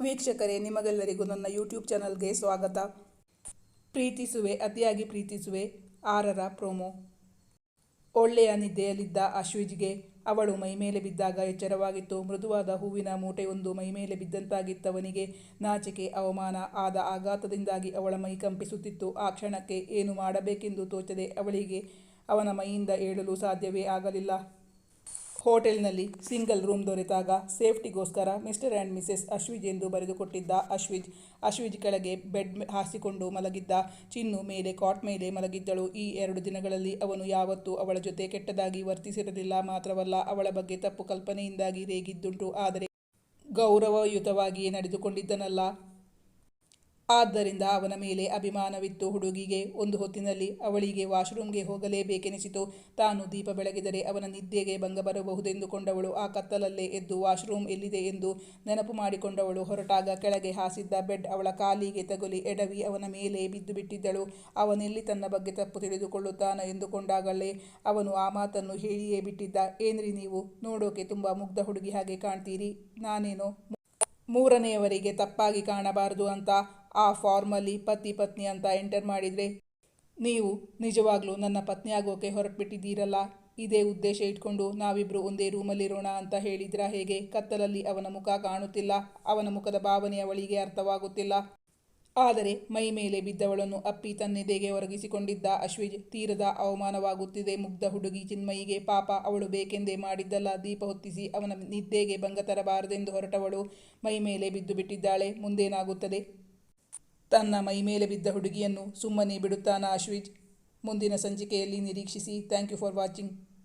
ವೀಕ್ಷಕರೇ, ನಿಮಗೆಲ್ಲರಿಗೂ ನನ್ನ ಯೂಟ್ಯೂಬ್ ಚಾನಲ್ಗೆ ಸ್ವಾಗತ. ಪ್ರೀತಿಸುವೆ, ಅತಿಯಾಗಿ ಪ್ರೀತಿಸುವೆ, ಆರರ ಪ್ರೋಮೋ. ಒಳ್ಳೆಯ ನಿದ್ದೆಯಲ್ಲಿದ್ದ ಅಶ್ವಿಜ್ಗೆ ಅವಳು ಮೈಮೇಲೆ ಬಿದ್ದಾಗ ಎಚ್ಚರವಾಗಿತ್ತು. ಮೃದುವಾದ ಹೂವಿನ ಮೂಟೆಯೊಂದು ಮೈಮೇಲೆ ಬಿದ್ದಂತಾಗಿತ್ತವನಿಗೆ ನಾಚಿಕೆ, ಅವಮಾನ, ಆದ ಆಘಾತದಿಂದಾಗಿ ಅವಳ ಮೈ ಕಂಪಿಸುತ್ತಿತ್ತು. ಆ ಕ್ಷಣಕ್ಕೆ ಏನು ಮಾಡಬೇಕೆಂದು ತೋಚದೆ ಅವಳಿಗೆ ಅವನ ಮೈಯಿಂದ ಏಳಲು ಸಾಧ್ಯವೇ ಆಗಲಿಲ್ಲ. ಹೋಟೆಲ್ನಲ್ಲಿ ಸಿಂಗಲ್ ರೂಮ್ ದೊರೆತಾಗ ಸೇಫ್ಟಿಗೋಸ್ಕರ ಮಿಸ್ಟರ್ ಆ್ಯಂಡ್ ಮಿಸೆಸ್ ಅಶ್ವಿಜ್ ಎಂದು ಬರೆದುಕೊಟ್ಟಿದ್ದ ಅಶ್ವಿಜ್. ಅಶ್ವಿಜ್ ಕೆಳಗೆ ಬೆಡ್ ಹಾಸಿಕೊಂಡು ಮಲಗಿದ್ದ ಚಿನ್ನು ಮೇಲೆ ಕಾಟ್ ಮೇಲೆ ಮಲಗಿದ್ದಳು. ಈ ಎರಡು ದಿನಗಳಲ್ಲಿ ಅವನು ಯಾವತ್ತೂ ಅವಳ ಜೊತೆ ಕೆಟ್ಟದಾಗಿ ವರ್ತಿಸಿರಲಿಲ್ಲ ಮಾತ್ರವಲ್ಲ ಅವಳ ಬಗ್ಗೆ ತಪ್ಪು ಕಲ್ಪನೆಯಿಂದಾಗಿ ರೇಗಿದ್ದುಂಟು. ಆದರೆ ಗೌರವಯುತವಾಗಿಯೇ ನಡೆದುಕೊಂಡಿದ್ದನಲ್ಲ. ಆದ್ದರಿಂದ ಅವನ ಮೇಲೆ ಅಭಿಮಾನವಿತ್ತು. ಹುಡುಗಿಗೆ ಒಂದು ಹೊತ್ತಿನಲ್ಲಿ ಅವಳಿಗೆ ವಾಶ್ರೂಮ್ಗೆ ಹೋಗಲೇಬೇಕೆನಿಸಿತು. ತಾನು ದೀಪ ಬೆಳಗಿದರೆ ಅವನ ನಿದ್ದೆಗೆ ಭಂಗ ಬರಬಹುದೆಂದುಕೊಂಡವಳು. ಆ ಕತ್ತಲಲ್ಲೇ ಎದ್ದು ವಾಶ್ರೂಮ್ ಎಲ್ಲಿದೆ ಎಂದು ನೆನಪು ಮಾಡಿಕೊಂಡವಳು. ಹೊರಟಾಗ ಕೆಳಗೆ ಹಾಸಿದ್ದ ಬೆಡ್ ಅವಳ ಕಾಲಿಗೆ ತಗುಲಿ ಎಡವಿ ಅವನ ಮೇಲೆ ಬಿದ್ದು ಬಿಟ್ಟಿದ್ದಳು. ಅವನೆಲ್ಲಿ ತನ್ನ ಬಗ್ಗೆ ತಪ್ಪು ತಿಳಿದುಕೊಳ್ಳುತ್ತಾನೆ ಎಂದುಕೊಂಡಾಗಲೇ ಅವನು ಆ ಮಾತನ್ನು ಹೇಳಿಯೇ ಬಿಟ್ಟಿದ್ದ. ಏನ್ರಿ ನೀವು? ನೋಡೋಕೆ ತುಂಬ ಮುಗ್ಧ ಹುಡುಗಿ ಹಾಗೆ ಕಾಣ್ತೀರಿ. ನಾನೇನೋ ಮೂರನೆಯವರಿಗೆ ತಪ್ಪಾಗಿ ಕಾಣಬಾರದು ಅಂತ ಆ ಫಾರ್ಮಲ್ಲಿ ಪತಿ ಪತ್ನಿ ಅಂತ ಎಂಟರ್ ಮಾಡಿದರೆ, ನೀವು ನಿಜವಾಗ್ಲೂ ನನ್ನ ಪತ್ನಿ ಆಗೋಕೆ ಹೊರಟ್ಬಿಟ್ಟಿದ್ದೀರಲ್ಲ? ಇದೇ ಉದ್ದೇಶ ಇಟ್ಕೊಂಡು ನಾವಿಬ್ಬರು ಒಂದೇ ರೂಮಲ್ಲಿರೋಣ ಅಂತ ಹೇಳಿದ್ರ ಹೇಗೆ? ಕತ್ತಲಲ್ಲಿ ಅವನ ಮುಖ ಕಾಣುತ್ತಿಲ್ಲ. ಅವನ ಮುಖದ ಭಾವನೆ ಅವಳಿಗೆ ಅರ್ಥವಾಗುತ್ತಿಲ್ಲ. ಆದರೆ ಮೈ ಮೇಲೆ ಬಿದ್ದವಳನ್ನು ಅಪ್ಪಿ ತನ್ನೆದೆಗೆ ಒರಗಿಸಿಕೊಂಡಿದ್ದ ಅಶ್ವಿಜ್ ತೀರದ ಅವಮಾನವಾಗುತ್ತಿದೆ. ಮುಗ್ಧ ಹುಡುಗಿ ಚಿನ್ಮಯಿಗೆ, ಪಾಪ, ಅವಳು ಬೇಕೆಂದೇ ಮಾಡಿದ್ದಲ್ಲ. ದೀಪ ಹೊತ್ತಿಸಿ ಅವನ ನಿದ್ದೆಗೆ ಭಂಗ ತರಬಾರದೆಂದು ಹೊರಟವಳು. ಮೈ ಮೇಲೆ ಬಿದ್ದು ಬಿಟ್ಟಿದ್ದಾಳೆ. ಮುಂದೇನಾಗುತ್ತದೆ? ತನ್ನ ಮೈ ಮೇಲೆ ಬಿದ್ದ ಹುಡುಗಿಯನ್ನು ಸುಮ್ಮನೆ ಬಿಡುತ್ತಾನ ಅಶ್ವಿಜ್? ಮುಂದಿನ ಸಂಚಿಕೆಯಲ್ಲಿ ನಿರೀಕ್ಷಿಸಿ. Thank you for watching.